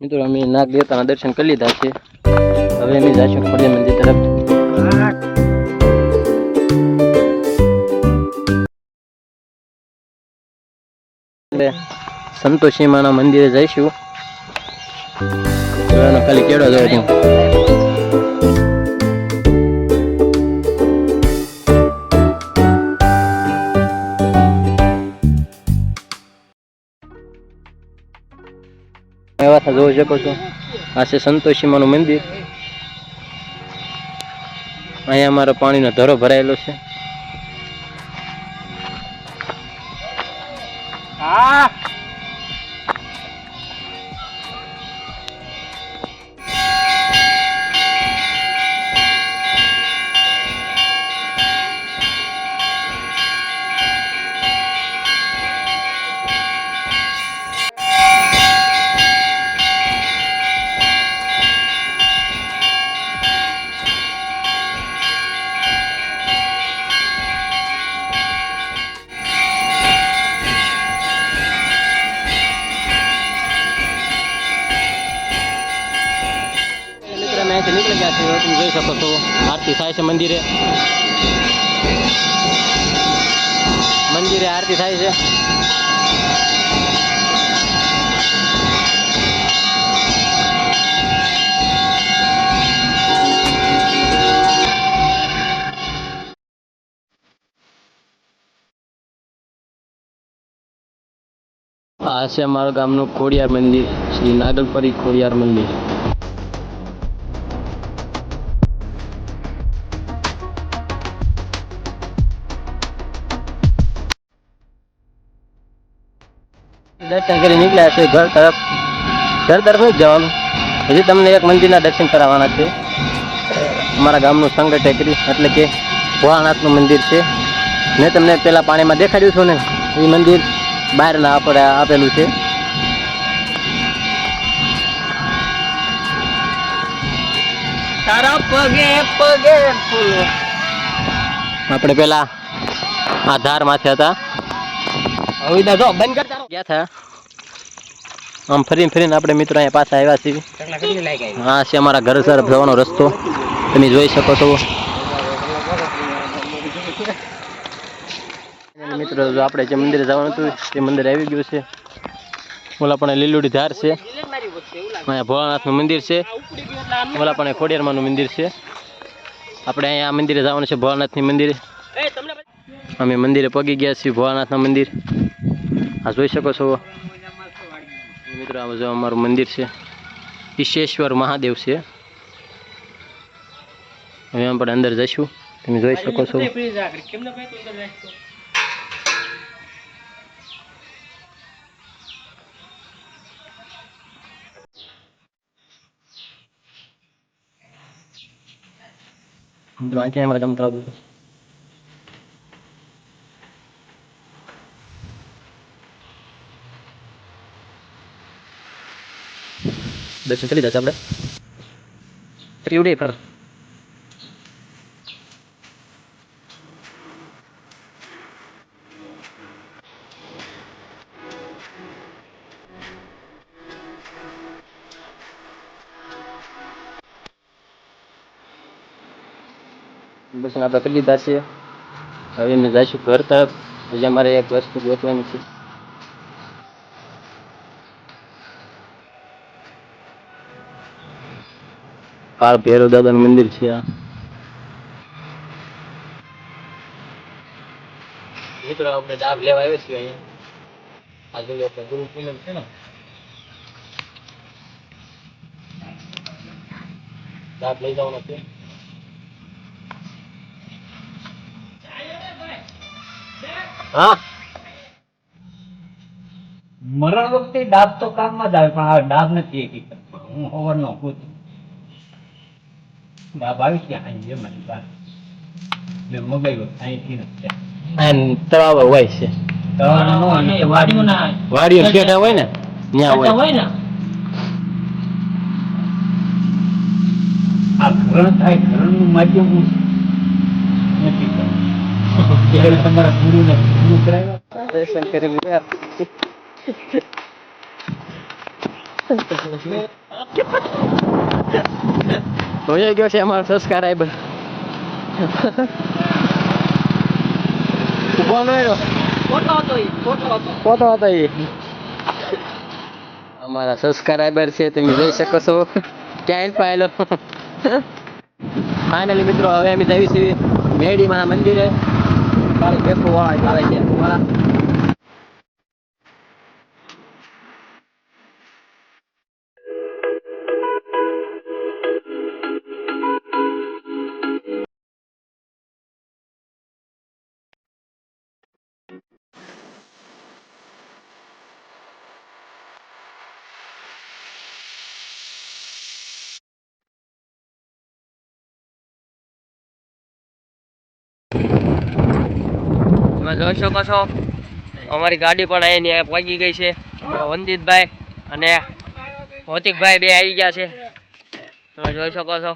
મિત્રો, અમે નાગ દેવતાના દર્શન કરી લીધા છે. હવે અમે જઈશું ખોડિયા મંદિર તરફ. સંતોષીમાના સંતોષી માના મંદિરે જઈશું. ખાલી કેળો જોયો જોઈ શકો છો. આ છે સંતોષીમાનું મંદિર. અહીંયા અમારો પાણીનો ધરો ભરાયેલો છે. મિત્ર અહીંથી નીકળી ગયા છીએ. તમે જોઈ શકો છો, આરતી થાય છે મંદિરે. મંદિરે આરતી થાય છે. આ છે અમારા ગામનું ખોડિયાર મંદિર, શ્રી નાગલપરી ખોડિયાર મંદિર. દર્શન કરી નીકળ્યા છે ઘર તરફ. ઘર તરફ જ જવાનું. હજી તમને એક મંદિરના દર્શન કરાવવાના છે. અમારા ગામનું સંઘ ટેકરી એટલે કે ભોળાનાથનું મંદિર છે. મેં તમને પેલા પાણીમાં દેખાડ્યું છું ને એ મંદિર બહારના આપણે આપેલું છે. તારા પગે પગે આપણે પેલા આ ધારમાંથી હતા. હવે તો બંધ કર તારો. ગયા થા? આમ ફરીને ફરીને આપણે મિત્રો અહીંયા પાછા આવ્યા છીએ. આ છે અમારા ઘર તરફ જવાનો રસ્તો. તમે જોઈ શકો છો. મિત્રો જો આપણે જે મંદિરે જવાનું હતું તે મંદિર આવી ગયું છે. ઓલા પણ લીલુડી ધાર છે. અહીંયા ભોળાનાથનું મંદિર છે. ઓલા પણ ખોડિયારમાંનું મંદિર છે. આપણે અહીંયા મંદિરે જવાનું છે ભોળાનાથની મંદિરે. અમે મંદિરે પગી ગયા છીએ ભોળાનાથના મંદિર. આ જોઈ શકો છો. મિત્રો, આ જો અમારું મંદિર છે. ઈશેશ્વર મહાદેવ છે. હવે આપણે અંદર જઈશું. તમે જોઈ શકો છો. મિત્રો, આ ક્યાં અમારા ગામ દર્શન કરી જશે આપણે ત્રિવડે પર દર્શન આપણે કરી લીધા છે હવે એમને જઈશું ઘર તરફ હજી અમારે એક વસ્તુ ગોતવાની છે કાળ ભૈરવ દાદાનું મંદિર છે આ. મિત્રો આપણે ડાબ લેવા આવ્યા છીએ અહીંયા. આજે આપણે ગુરુ પૂનમ છે ને. ડાબ લઈ જવાનો છે. હા? મરણ વખતે ડાબ તો કામમાં જ આવે પણ આ ડાબ નથી હકીકત હું હવરનો ખુદ આવી ગયા અહીં મારી પાસે મેં મગાવ્યો અહીંથી નથી તળાવ હોય છે વાડીઓ શેઠા હોય ને ત્યાં હોય ને આ ઘરણ થાય ઘરણનું માધ્યમ હું નથી કરતો. તમારા ગુરુને ગુરુ કરાવ્યા દર્શન કરી લીધા હોઈ ગયો છે અમારો સબસ્ક્રાઈબર ઊભો ન રહ્યો? ફોટો હતો ફોટો હતો. એ. અમારા સબસ્ક્રાઈબર છે તમે જોઈ શકો છો. ક્યાં પાયેલો. ફાઇનલી મિત્રો હવે અમે જઈશું મેડી મેડીમાં મંદિરે. કાલે પેપર વાળા ચાલે છે. તમે જોઈ શકો છો. અમારી ગાડી પણ અહીંયા પહોંચી ગઈ છે. વંદિતભાઈ અને ભૌતિકભાઈ બે આવી ગયા છે. તમે જોઈ શકો છો.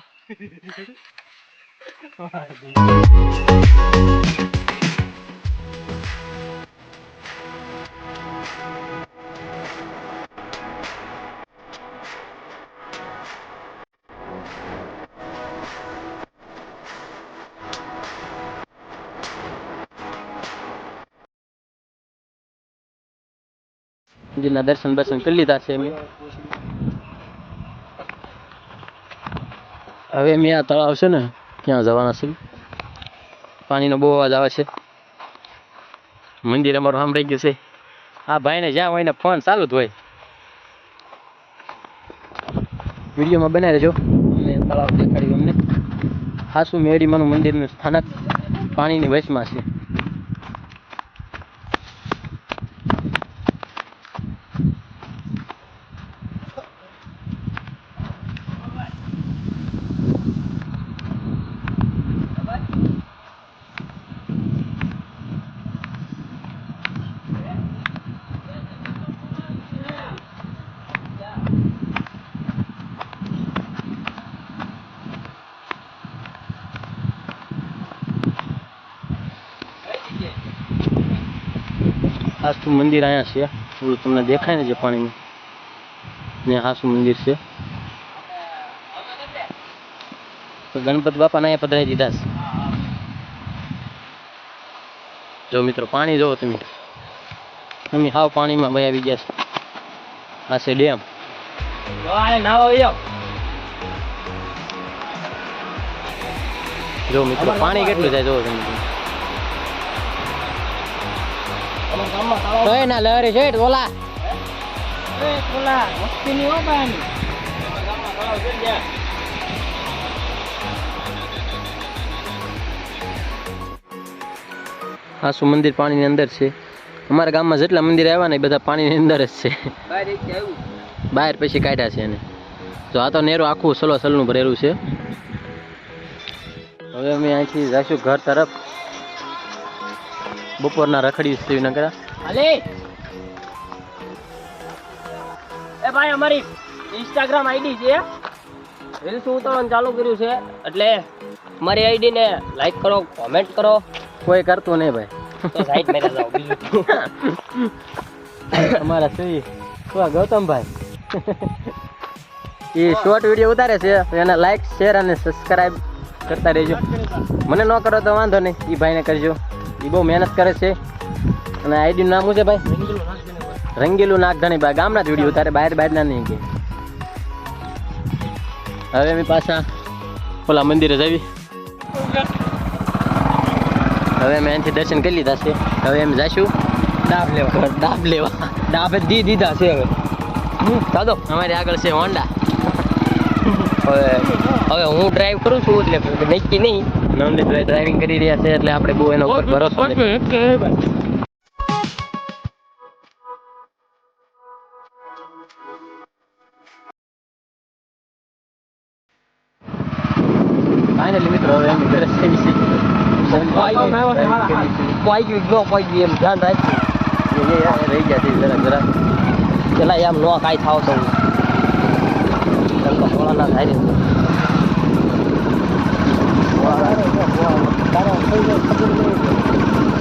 મંદિરના દર્શન બર્શન કરી લીધા છે હવે મેં આ તળાવ છે ને, ક્યાં જવાના છે? પાણીનો બહુ અવાજ આવે છે. મંદિર અમારું સાંભળી ગયું છે. આ ભાઈને જ્યાં હોય ને ફોન ચાલુ જ હોય. વિડીયોમાં બનાવી રહેજો અને તળાવ દેખાડ્યું અમને. હાસુ મેડીમાનું મંદિરનું સ્થાનક પાણીની વચમાં છે. હાસુ મંદિર અહીંયા છે. ઓલું તમને દેખાય ને જે પાણીનું? ને હાસુ મંદિર છે. તો ગણપતિ બાપાને અહીંયા પધરાવી દીધા છે. જો મિત્રો, પાણી જોવો તમે. તમે હાવ પાણીમાં ભાઈ આવી ગયા છે. આ છે ડેમ. નાવો આવ્યો જો મિત્રો, પાણી કેટલું જાય જોવો તમે. તો ના લહેરી છે ઓલા ઓલા વસ્તી ની હો પાણી હાસુ મંદિર પાણીની અંદર છે. અમારા ગામમાં જેટલા મંદિર આવ્યા ને એ બધા પાણીની અંદર જ છે. બહાર પછી કાઢ્યા છે એને. તો આ તો નેરું આખું સલો સલનું ભરેલું છે. હવે અમે અહીંથી જઈશું ઘર તરફ. બપોરના રખડી શ્રીનગર. અલે! એ ભાઈ અમારી ઇન્સ્ટાગ્રામ આઈડી છે. રીલ્સ ઉતારવાનું ચાલુ કર્યું છે એટલે મારી આઈડી ને લાઈક કરો કોમેન્ટ કરો. કોઈ કરતું નહીં ભાઈ. તો સાઈડ મેરે જાઓ બીજું અમારા શ્રી શું ગૌતમભાઈ એ શોર્ટ વીડિયો ઉતારે છે એના એને લાઈક શેર અને સબસ્ક્રાઈબ કરતા રહેજો. મને ન કરો તો વાંધો નહીં એ ભાઈને કરજો. એ બહુ મહેનત કરે છે. અને આઈડીનું નામ શું છે ભાઈ? રંગીલું નાગધણી ભાઈ ગામના જ વીડિયો, તારે બહાર બહારના નહીં કે. હવે અમે પાછા ઓલા મંદિરે જવી. હવે અમે અહીંથી દર્શન કરી લીધા છે. હવે એમ જઈશું ડાબ લેવા. ડાબ લેવા. ડાબે દી દીધા છે હવે. દાદો અમારી આગળ છે હોન્ડા. હવે હવે હું ડ્રાઈવ કરું છું એટલે નક્કી નહીં. નવનીતભાઈ ડ્રાઇવિંગ કરી રહ્યા છે એટલે આપણે બહુ એના ઉપર ભરોસો ફાઇનલી મિત્રો હવે અમે ઘરે જઈએ છીએ. કોઈ ગયું ન કોઈ ગયું એમ ધ્યાન રાખજો. રહી ગયા છે જરા જરા. પેલા એમ ન કાંઈ થાવ તો ના થાય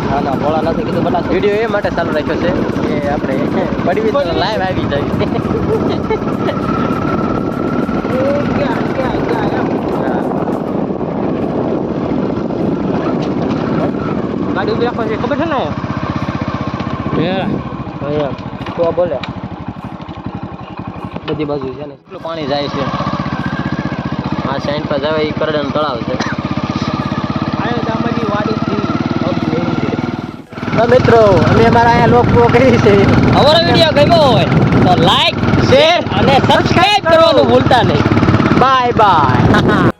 ના ના ભોળા નથી કીધું બટા વીડિયો એ માટે ચાલુ રાખ્યો છે. કે આપણે પડી લાઈવ આવી જાય. ગાડી ઊભી રાખવા છે. ખબર છે ને? તો બોલ્યા બોલે. બધી બાજુ છે ને કેટલું પાણી જાય છે. આ સાઈડ પર જાય એ કરડન તળાવ છે. તો મિત્રો અમે અમારા અહીંયા લોકો કરી છે અમારો વીડિયો ગમ્યો હોય તો લાઈક શેર અને સબસ્ક્રાઇબ કરવાનું ભૂલતા નહીં. Bye bye